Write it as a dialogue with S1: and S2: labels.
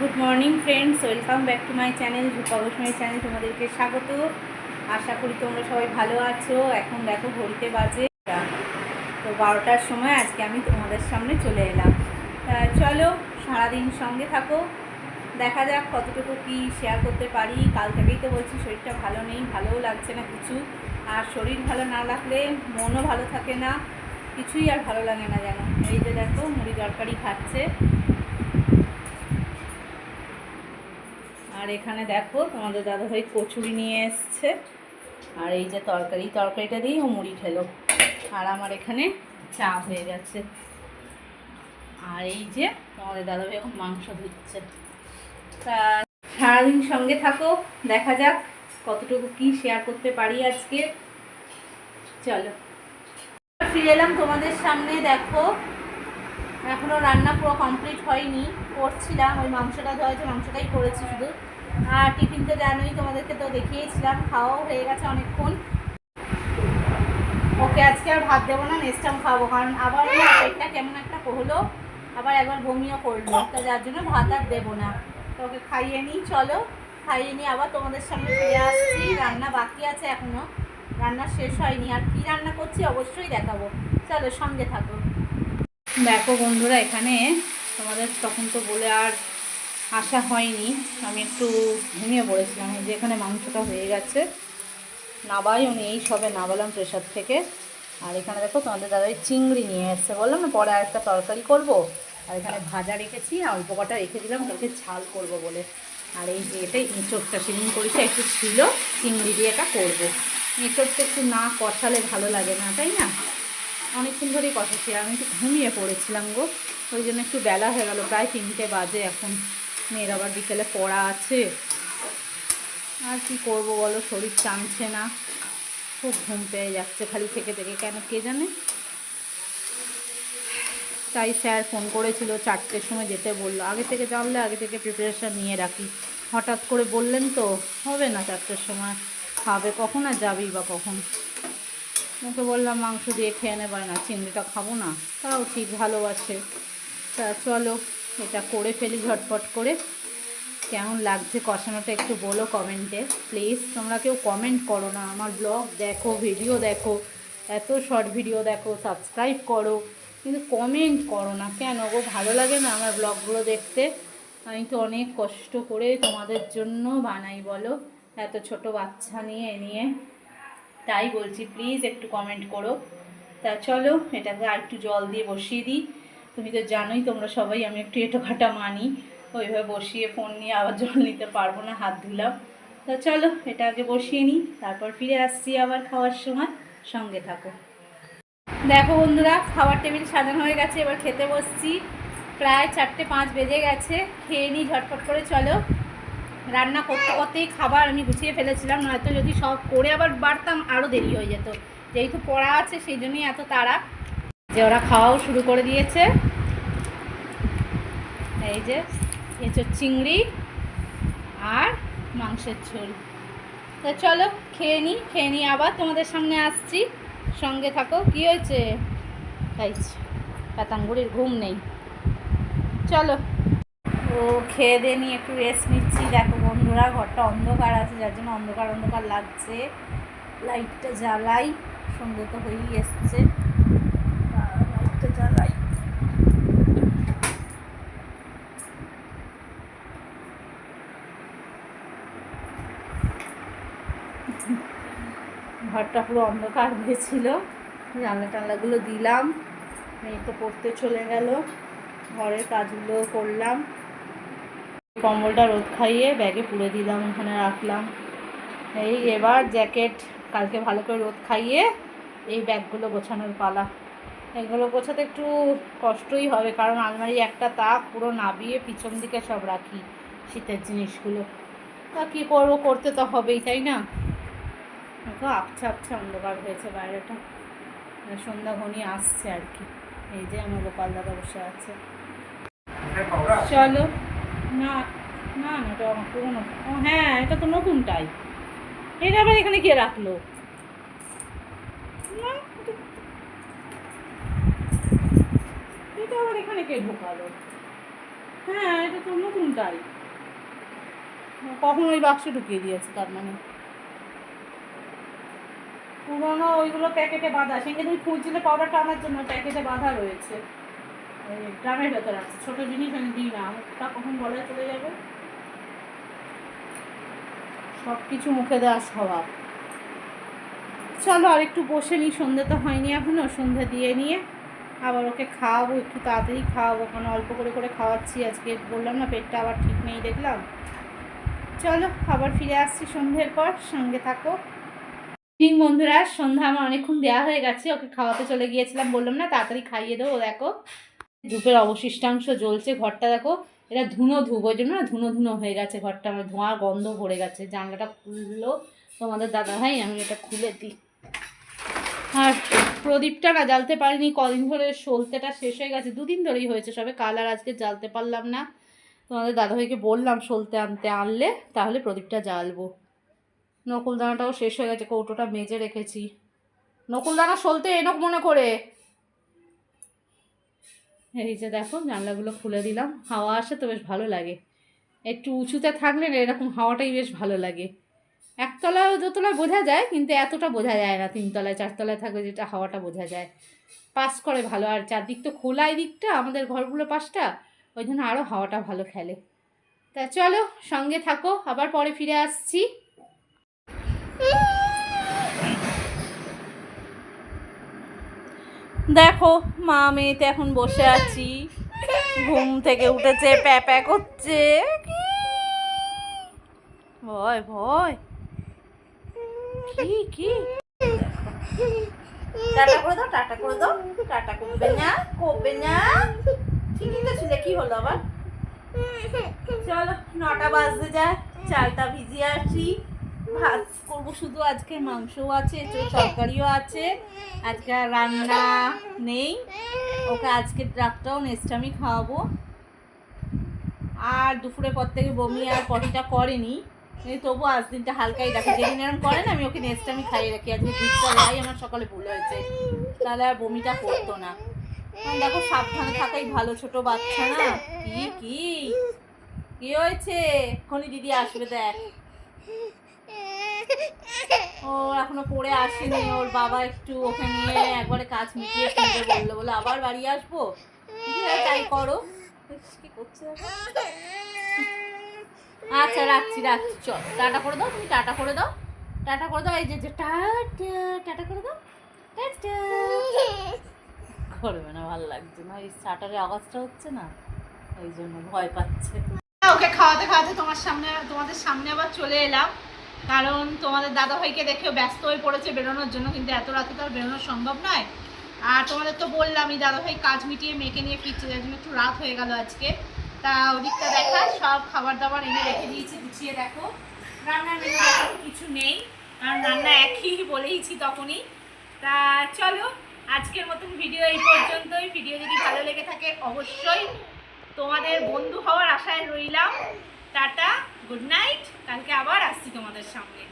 S1: Good morning friends welcome back to my channel Rupa Goswami channel তোমাদেরকে স্বাগত। আশা করি তোমরা সবাই ভালো আছো। এখন দেখো ঘড়িতে বাজে তো বারোটার সময় আজকে আমি তোমাদের সামনে চলে এলাম। চলো, সারাদিন সঙ্গে থাকো। দেখা যাক কতটুকু কি শেয়ার করতে পারি। কাল থেকেই তো বলছি, শরীরটা ভালো নেই, ভালোও লাগছে না কিছু। আর শরীর ভালো না লাগলে মনও ভালো থাকে না। কিছুই আর ভালো লাগে না যেন। এই যে দেখো, মুড়ি তরকারি খাচ্ছে। আর এখানে দেখো তোমাদের দাদাভাই কচুরি নিয়ে এসছে। আর এই যে তরকারি, তরকারিটা দিয়েই ও মুড়ি খেলো। আর আমার এখানে চা হয়ে গেছে। আর এই যে তোমাদের দাদাভাই এখন মাংস ধুচ্ছে। তা সারাদিন সঙ্গে থাকো, দেখা যাক কতটুকু কি শেয়ার করতে পারি আজকে। চলো। ফিরে এলাম তোমাদের সামনে, দেখো। এখনও রান্না পুরো কমপ্লিট হয়নি, করছিলাম, ওই মাংসটা হয়েছে মাংসটাই করেছি শুধু। আর টিফিন তো জানোই, তোমাদেরকে তো দেখিয়েছিলাম, খাওয়াও হয়ে গেছে অনেকক্ষণ। ওকে আজকে আর ভাত দেবো না নেক্সট টাইম খাব, কারণ আবার পেটটা কেমন একটা হলো, আবার একবার বমিও করল, তো যার জন্য ভাত আর দেবো না। তো ওকে খাইয়ে নিই, চলো। খাইয়ে নিই আবার তোমাদের সামনে ফিরে আসছি, রান্না বাকি আছে এখনও রান্না শেষ হয়নি, আর কী রান্না করছি অবশ্যই দেখাবো। চলো, সঙ্গে থাকো। দেখো বন্ধুরা, এখানে তোমাদের তখন তো বলে আর আসা হয়নি। আমি একটু ঘুমিয়ে পড়েছিলাম যে এখানে মাংসটা হয়ে গেছে। নাবাই, উনি এই সবে নাবালাম প্রেশার থেকে। আর এখানে দেখো, তোমাদের দাদাই চিংড়ি নিয়ে এসছে। বললাম না, পরে আর একটা তরকারি করব। আর এখানে ভাজা রেখেছি, আর অল্প কটা রেখে দিলাম, কালকে ঝাল করব বলে। আর এই যে এটাই এঁচোড়টা, সেদিন করেছি, একটু ছিল, চিংড়ি দিয়ে এটা করব। এঁচোড়টা একটু না কষালে ভালো লাগে না, তাই না? অনেকক্ষণ ধরেই কথা ছিল, আমি একটু ঘুমিয়ে পড়েছিলাম গো। ওই জন্য একটু বেলা হয়ে গেল, প্রায় তিনটে বাজে এখন। মেয়ের আবার বিকেলে পড়া আছে। আর কি করব বলো, শরীর টানছে না। খুব ঘুম পেয়ে যাচ্ছে খালি থেকে থেকে, কেন কে জানে? তাই স্যার ফোন করেছিল, চারটের সময় যেতে বলল। আগে থেকে জানলে আগে থেকে প্রিপারেশান নিয়ে রাখি। হঠাৎ করে বললেন তো, হবে না চারটের সময়। খাবে কখন আর যাবি বা কখন? ওকে বললাম, মাংস দিয়ে খেয়ে নেবার না চিংড়িটা খাব না। তাও ঠিক ভালোবাসে। তা চলো, এটা করে ফেলি ঝটপট করে। কেমন লাগছে কষানোটা একটু বলো কমেন্টে। প্লিজ, তোমরা কেউ কমেন্ট করো না। আমার ব্লগ দেখো, ভিডিও দেখো, এত শর্ট ভিডিও দেখো, সাবস্ক্রাইব করো। কিন্তু কমেন্ট করো না। কেন গো? ভালো লাগে না আমার ব্লগগুলো দেখতে? আমি তো অনেক কষ্ট করে তোমাদের জন্য বানাই, বলো। এত ছোট বাচ্চা নিয়ে নিয়ে। তাই বলছি প্লিজ একটু কমেন্ট করো। তা চলো এটাকে আর একটু জল দিয়ে বসিয়ে দিই। তুমি তো জানোই, তোমরা সবাই, আমি একটু এটোখাটা মানি। ওইভাবে বসিয়ে ফোন নিয়ে আবার জল নিতে পারব না, হাত ধুলাম। তা চলো, এটা আগে বসিয়ে নিই, তারপর ফিরে আসছি আবার খাওয়ার সময়। সঙ্গে থাকো। দেখো বন্ধুরা, খাবার টেবিল সাজানো হয়ে গেছে, এবার খেতে বসছি। প্রায় চারটে পাঁচ বেজে গেছে, খেয়ে নিই ঝটপট করে, চলো। রান্না করতে করতেই খাবার আমি গুছিয়ে ফেলেছিলাম, নয়তো যদি সব করে আবার বাড়তাম আরও দেরি হয়ে যেত। যেহেতু পড়া আছে, সেই জন্যই এত তাড়া। যে ওরা খাওয়াও শুরু করে দিয়েছে। এই যে এঁচোর চিংড়ি আর মাংসের ঝোল। তো চলো, খেয়ে নিই খেয়ে নিই আবার তোমাদের সামনে আসছি। সঙ্গে থাকো, কি হয়েছে? খাইছি পাতাঙ্গুড়ির ঘুম নেই। চলো। ও খেয়ে দিয়ে নিয়ে একটু রেস্ট নিচ্ছি। দেখো বন্ধুরা, ঘরটা অন্ধকার আছে, যার জন্য অন্ধকার অন্ধকার লাগছে। লাইটটা জ্বালাই, সন্ধ্যে তো হয়েই এসছে। লাইটটা জ্বালাই। ঘরটা পুরো অন্ধকার হয়েছিল। জানলা টানলাগুলো দিলাম, মেয়ে তো পড়তে চলে গেল। ঘরের কাজগুলো করলাম। কম্বলটা রোদ খাইয়ে ব্যাগে পুড়ে দিলাম, ওখানে রাখলাম। এই এবার জ্যাকেট কালকে ভালো করে রোদ খাইয়ে এই ব্যাগগুলো গোছানোর পালা। এগুলো গোছাতে একটু কষ্টই হবে, কারণ আলমারি একটা তাক পুরো নাবিয়ে পিছন দিকে সব রাখি শীতের জিনিসগুলো। তা কী করব, করতে তো হবেই, তাই না? দেখো, আবছা আবছা অন্ধকার হয়েছে বাইরেটা। সন্ধ্যা ঘনিয়ে আসছে আর কি। এই যে আমার গোপাল দাদা বসে আছে। চলো। না না না, এটা আমার পুরোনো। ও হ্যাঁ এটা তো নতুনটাই। এটা আবার এখানে কে রাখল? না, এটা- আবার এখানে কে ঢোকালো? হ্যাঁ এটা তো নতুনটাই। কখন ওই বাক্সে ঢুকিয়ে দিয়েছে, তার মানে। পুরোনো ওইগুলো প্যাকেটে বাঁধা সেখানে তুমি খুঁজছিলে পাউডারটা আনার জন্য, প্যাকেটে বাঁধা রয়েছে। ভেতরে আছে। জিনিস আমি দিই না। কখন চলে যাবে? সব কিছু মুখে দেওয়ার স্বভাব। চলো আর একটু বসে নিই সন্ধে তো হয়নি এখনও সন্ধে দিয়ে নিয়ে আবার ওকে খাওয়াবো, একটু তাড়াতাড়ি খাওয়াবো। কারণ অল্প করে করে খাওয়াচ্ছি আজকে। বললাম না পেটটা আবার ঠিক নেই, দেখলাম। চলো আবার ফিরে আসছি সন্ধ্যের পর। সঙ্গে থাকো। তিন বন্ধুরা, সন্ধ্যা আমার অনেকক্ষণ দেওয়া হয়ে গেছে। ওকে খাওয়াতে চলে গিয়েছিলাম। বললাম না তাড়াতাড়ি খাইয়ে দেবো, দেখো। ধূপের অবশিষ্টাংশ জ্বলছে ঘরটা, দেখো। এটা ধুনো ধূপ, ওই জন্য না ধুনো ধুনো হয়ে গেছে ঘরটা। আমার ধোঁয়া গন্ধ ভরে গেছে। জানলাটা খুললো তোমাদের দাদা ভাই, আমি এটা খুলে দিই। আর প্রদীপটা না জ্বালতে পারিনি, কদিন ধরে সলতেটা শেষ হয়ে গেছে। দুদিন ধরেই হয়েছে সবে, কাল আর আজকে জ্বালতে পারলাম না। তোমাদের দাদাভাইকে বললাম সলতে আনতে আনলে, তাহলে প্রদীপটা জ্বালবো। নকুলদানাটাও শেষ হয়ে গেছে, কৌটোটা মেজে রেখেছি। নকুলদানা সলতে এনক মনে করে। এই যে দেখো, জানলাগুলো খুলে দিলাম। হাওয়া আসে তো বেশ ভালো লাগে। একটু উঁচুতে থাকলে না এরকম হাওয়াটাই বেশ ভালো লাগে। একতলায়, দোতলায় বোঝা যায়, কিন্তু এতটা বোঝা যায় না। তিনতলায়, চারতলায় থাকলে যেটা হাওয়াটা বোঝা যায়। পাস করে ভালো। আর চারদিক তো খোলা দিকটা, আমাদের ঘরগুলো পাশটা, ওই জন্য আরও হাওয়াটা ভালো খেলে তা চলো, সঙ্গে থাকো, আবার পরে ফিরে আসছি। দেখো, মা মেয়েতে এখন বসে আছি। ঘুম থেকে উঠেছে, প্যা প্যা করছে। ভয় ভয়। কি কি? টাটা করে দাও, টাটা করে দাও। টাটা করবে না করবে না। ঠিকই তো ছিল, কি হলো আবার? চলো, নটা বাজতে যায়, চালটা ভিজিয়ে আসি ভাত করব শুধু আজকে, মাংসও আছে তরকারিও আছে, আজকে রান্না নেই। ওকে আজকে রাতটাও নেক্সট আমি খাওয়াবো। আর দুপুরের পর থেকে বমি আর পটিটা করেনি। তবু আজ দিনটা হালকাই রাখি যেদিন এরকম করেন আমি ওকে নেক্সট আমি খাইয়ে রাখি। আজকে দুধটা লাই আমার সকালে ভুল হয়েছে। তাহলে আর বমিটা করতো না। দেখো, সাবধানে থাকাই ভালো, ছোট বাচ্চা না। কি কি? কি হয়েছে? এক্ষুনি দিদি আসবে, দেখ। ও এখনও পড়ে আসেনি, ওর বাবা একটু ওকে নিয়ে একবারে কাজ মিটিয়ে ফেলতে বলল বলে আবার বাড়ি আসব? তাই করো। কি করছে আচ্ছা রাখছি রাখছি, চল। টাটা করে দাও, তুমি টাটা করে দাও। টাটা করে দাও, এই যে টাটা টাটা করে দাও। টাটা করবে না, ভালো লাগছে না। এই শাটারে আওয়াজটা হচ্ছে না ওই জন্য ভয় পাচ্ছে। ওকে খাওয়াতে খাওয়াতে তোমার সামনে, তোমাদের সামনে আবার চলে এলাম। কারণ তোমাদের দাদাভাইকে দেখেও ব্যস্ত হয়ে পড়েছে বেরোনোর জন্য, কিন্তু এত রাতে তো আর বেরোনো সম্ভব নয়। আর তোমাদের তো বললামই, দাদাভাই কাজ মিটিয়ে মেয়েকে নিয়ে ফিরছে, যার জন্য একটু রাত হয়ে গেল আজকে। তা ওদিকটা দেখা, সব খাবার দাবার এনে রেখে দিয়েছি, গুছিয়ে দেখো। রান্নার মেনু কিছু নেই, কারণ রান্না একই বলেইছি তখনই। তা চলো, আজকের মতন ভিডিও এই পর্যন্তই। ভিডিও যদি ভালো লেগে থাকে, অবশ্যই তোমাদের বন্ধু হওয়ার আশায় রইলাম। টাটা গুড নাইট কালকে আবার আসছি তোমাদের সামনে।